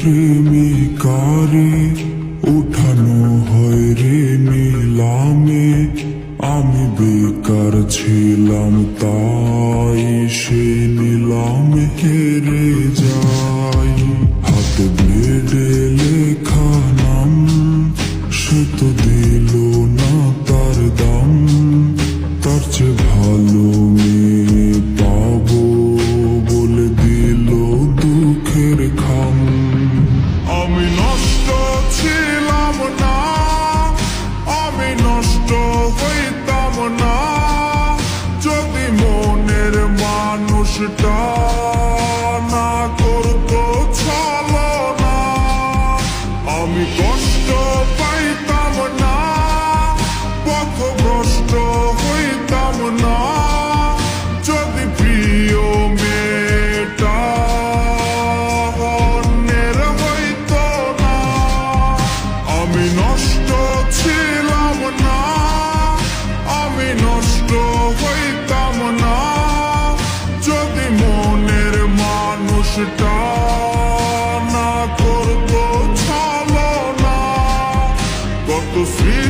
প্রেমিকারে উঠানো হয় রে নিলামে। আমি বেকার ছিলাম তাই সে নিলাম হেরে যায়। মানুষটা না করতো ছলনা। আমি কোন Tô frio.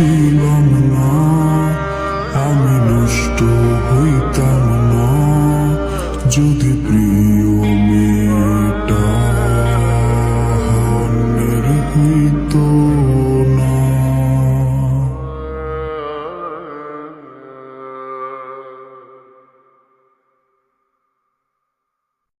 ছিল না